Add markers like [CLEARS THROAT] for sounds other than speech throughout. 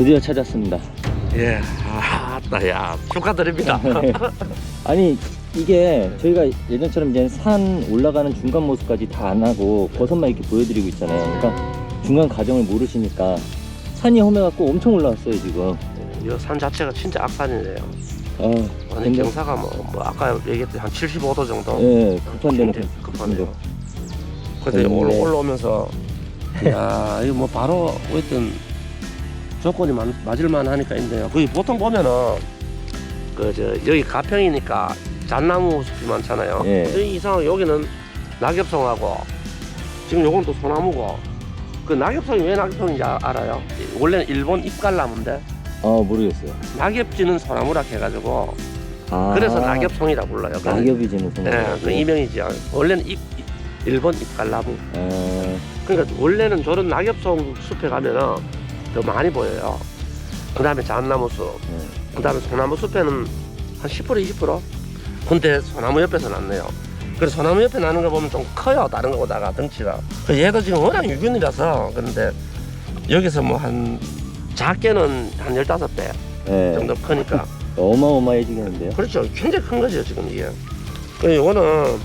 드디어 찾았습니다. 예, 아따, 야, 축하드립니다. [LAUGHS] 아니 이게 저희가 예전처럼 이제 산 올라가는 중간 모습까지 다 안 하고 버섯만 이렇게 보여드리고 있잖아요. 그러니까 중간 과정을 모르시니까 산이 험해갖고 엄청 올라왔어요 지금. 이 산 자체가 진짜 악산이네요. 아, 아니, 근데- 경사가 뭐, 뭐 아까 얘기했듯이 한 75도 정도. 예, 급한 데는 굉장히 그 급하네요. 근데 근데- 올라, 올라오면서 야 이거 뭐 바로 어떤 조건이 맞, 맞을만 하니까 있네요. 거기 보통 보면은 그 저 여기 가평이니까 잣나무 숲이 많잖아요. 예. 근데 이상하게 여기는 낙엽송하고 지금 요건 또 소나무고 그 낙엽송이 왜 낙엽송인지 아- 알아요? 원래는 일본 잎갈나무인데 아 모르겠어요. 낙엽지는 소나무라 해가지고 아, 그래서 낙엽송이라 불러요. 그- 낙엽이 지는. 예, 그 이명이죠. 원래는 잎, 잎- 일본 잎갈나무. 아, 그러니까 원래는 저런 낙엽송 숲에 가면은 더 많이 보여요. 그 다음에 잣나무 숲, 예. 그 다음에 소나무 숲에는 한 10% 20%? 근데 소나무 옆에서 났네요. 그래서 소나무 옆에 나는 거 보면 좀 커요. 다른 거보다가 덩치가. 그 얘도 지금 워낙 유균이라서 그런데 여기서 뭐 한 작게는 한 15배 예. 정도 크니까 [LAUGHS] 어마어마해지겠는데요. 그렇죠. 굉장히 큰 거죠, 지금 이게. 그 이거는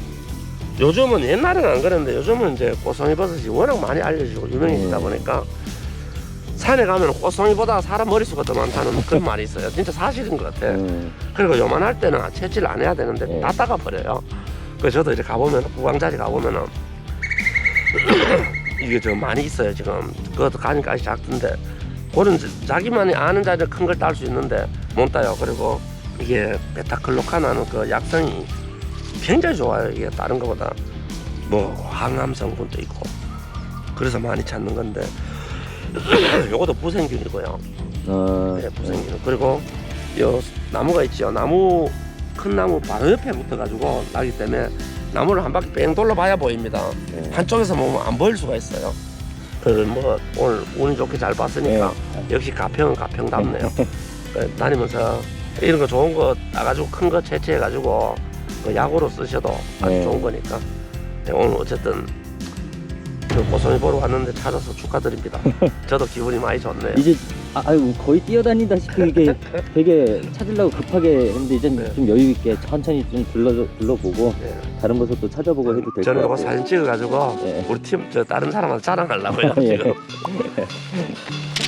요즘은 옛날에는 안 그랬는데 요즘은 이제 꽃송이 버섯이 워낙 많이 알려지고 유명해지다 음. 보니까 산에 가면 꽃송이보다 사람 머릿수가 더 많다는 그런 [LAUGHS] 말이 있어요. 진짜 사실인 것 같아. 예. 그리고 요만할 때는 채취를 안 해야 되는데 네. 다 따가 버려요. 그래서 저도 이제 가보면 구강자리 가보면은 [CLEARS THROAT] 이게 좀 많이 있어요 지금. 그것도 가니까 작던데 그런 자- 자기만이 아는 자리에 큰걸 딸 수 있는데 못 따요. 그리고 이게 베타클로카나는 그 약성이 굉장히 좋아요. 이게 다른 것보다 뭐 항암 성분도 있고 그래서 많이 찾는 건데 요것도 부생균이고요. 아, 네, 부생기는 그리고 요 나무가 있죠. 나무 큰 나무 바로 옆에 붙어가지고 나기 때문에 나무를 한 바퀴 뺑 돌려봐야 보입니다. 예. 한쪽에서 보면 안 보일 수가 있어요. 그뭐 오늘 운이 좋게 잘 봤으니까 역시 가평은 가평답네요. 그 다니면서 이런 거 좋은 거 따가지고 큰 거 채취해가지고 그 약으로 쓰셔도 아주 네. 좋은 거니까 네, 오늘 어쨌든 그 고성이 보러 왔는데 찾아서 축하드립니다. [LAUGHS] 저도 기분이 많이 좋네요. 이제 아, 아유 거의 뛰어다니다시피 이게 되게 찾으려고 급하게 했는데 이제 네. 좀 여유 있게 천천히 좀 둘러 둘러보고 네. 다른 것도 찾아보고 해도 될 저는 것 이거 같아요. 사진 찍어가지고 예. 우리 팀 저 다른 사람한테 자랑하려고요 [LAUGHS] 예. 지금. [LAUGHS]